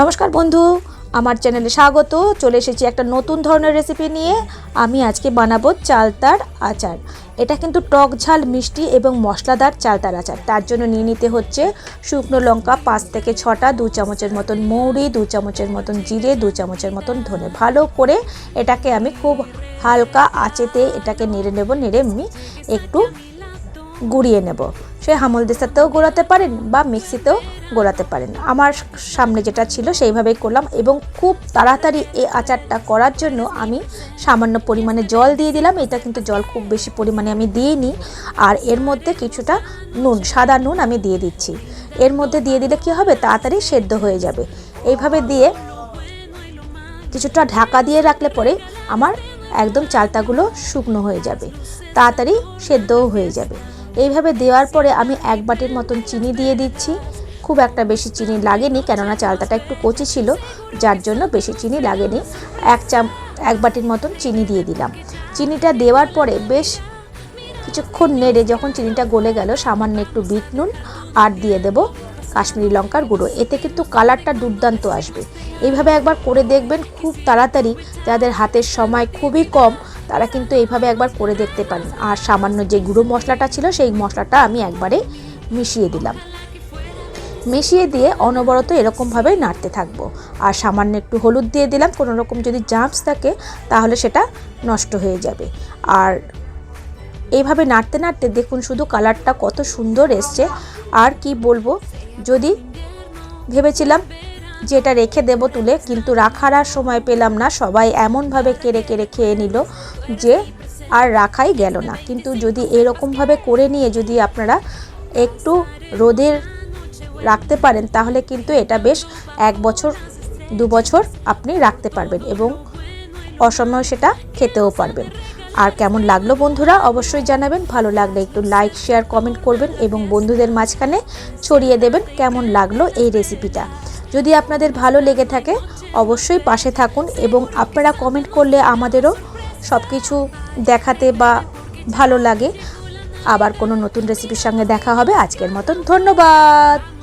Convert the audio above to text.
নমস্কার বন্ধু, আমার চ্যানেলে স্বাগত। চলে এসেছি একটা নতুন ধরনের রেসিপি নিয়ে। আমি আজকে বানাবো চালতার আচার। এটা কিন্তু টক ঝাল, মিষ্টি এবং মশলাদার চালতার আচার। তার জন্য নিয়ে নিতে হচ্ছে শুকনো লঙ্কা, পাঁচ থেকে ছটা, দু চামচের মতন মৌরি, দু চামচের মতন জিরে, দু চামচের মতন ধনে। ভালো করে এটাকে আমি খুব হালকা আঁচেতে এটাকে নেড়ে নেব, নেড়ে আমি একটু গুঁড়িয়ে নেব। সে হামলদিস্তাতেও গোলাতে পারেন বা মিক্সিতেও গোলাতে পারেন। আমার সামনে যেটা ছিল সেইভাবেই করলাম এবং খুব তাড়াতাড়ি এই আচারটা করার জন্য আমি সামান্য পরিমাণে জল দিয়ে দিলাম। এটা কিন্তু জল খুব বেশি পরিমাণে আমি দিইনি। আর এর মধ্যে কিছুটা নুন, সাদা নুন আমি দিয়ে দিচ্ছি। এর মধ্যে দিয়ে দিলে কি হবে? তাড়াতাড়ি সেদ্ধ হয়ে যাবে। এইভাবে দিয়ে কিছুটা ঢাকা দিয়ে রাখলে পরে আমার একদম চালতাগুলো শুকনো হয়ে যাবে। তাড়াতাড়ি সেদ্ধও হয়ে যাবে। এইভাবে দেওয়ার পরে আমি এক বাটির মতন চিনি দিয়ে দিচ্ছি। খুব একটা বেশি চিনি লাগেনি, কেননা চালতাটা একটু কচি ছিল, যার জন্য বেশি চিনি লাগেনি। এক চাম, এক বাটির মতন চিনি দিয়ে দিলাম। চিনিটা দেওয়ার পরে বেশ কিছুক্ষণ নেড়ে যখন চিনিটা গলে গেল, সামান্য একটু বিট নুন আর দিয়ে দেব কাশ্মীরি লঙ্কার গুঁড়ো। এতে কিন্তু কালারটা দুর্দান্ত আসবে। এইভাবে একবার করে দেখবেন খুব তাড়াতাড়ি। যাদের হাতের সময় খুবই কম, তারা কিন্তু এইভাবে একবার করে দেখতে পারেন। আর সামান্য যে গুঁড়ো মশলাটা ছিল, সেই মশলাটা আমি একবারে মিশিয়ে দিলাম। মিশিয়ে দিয়ে অনবরত এরকমভাবে নাড়তে থাকব। আর সামান্য একটু হলুদ দিয়ে দিলাম কোনো রকম যদি জাম্পস থাকে, তাহলে সেটা নষ্ট হয়ে যাবে। আর এইভাবে নাড়তে নাড়তে দেখুন শুধু কালারটা কত সুন্দর এসছে। আর কি বলব, যদি ভেবেছিলাম যে এটা রেখে দেব তুলে, কিন্তু রাখার আর সময় পেলাম না, সবাই এমনভাবে কেড়ে কেড়ে খেয়ে নিল যে আর রাখাই গেল না। কিন্তু যদি এরকমভাবে করে নিয়ে যদি আপনারা একটু রোদের রাখতে পারেন, তাহলে কিন্তু এটা বেশ এক বছর, দু বছর আপনি রাখতে পারবেন এবং অসময় সেটা খেতেও পারবেন। আর কেমন লাগল বন্ধুরা, অবশ্যই জানাবেন। ভালো লাগলে একটু লাইক, শেয়ার, কমেন্ট করবেন এবং বন্ধুদের মাঝখানে ছড়িয়ে দেবেন কেমন লাগল এই রেসিপিটা। যদি আপনাদের ভালো লেগে থাকে, অবশ্যই পাশে থাকুন এবং আপনারা কমেন্ট করলে আমাদেরও সব কিছু দেখাতে বা ভালো লাগে। আবার কোনো নতুন রেসিপির সঙ্গে দেখা হবে। আজকের মতন ধন্যবাদ।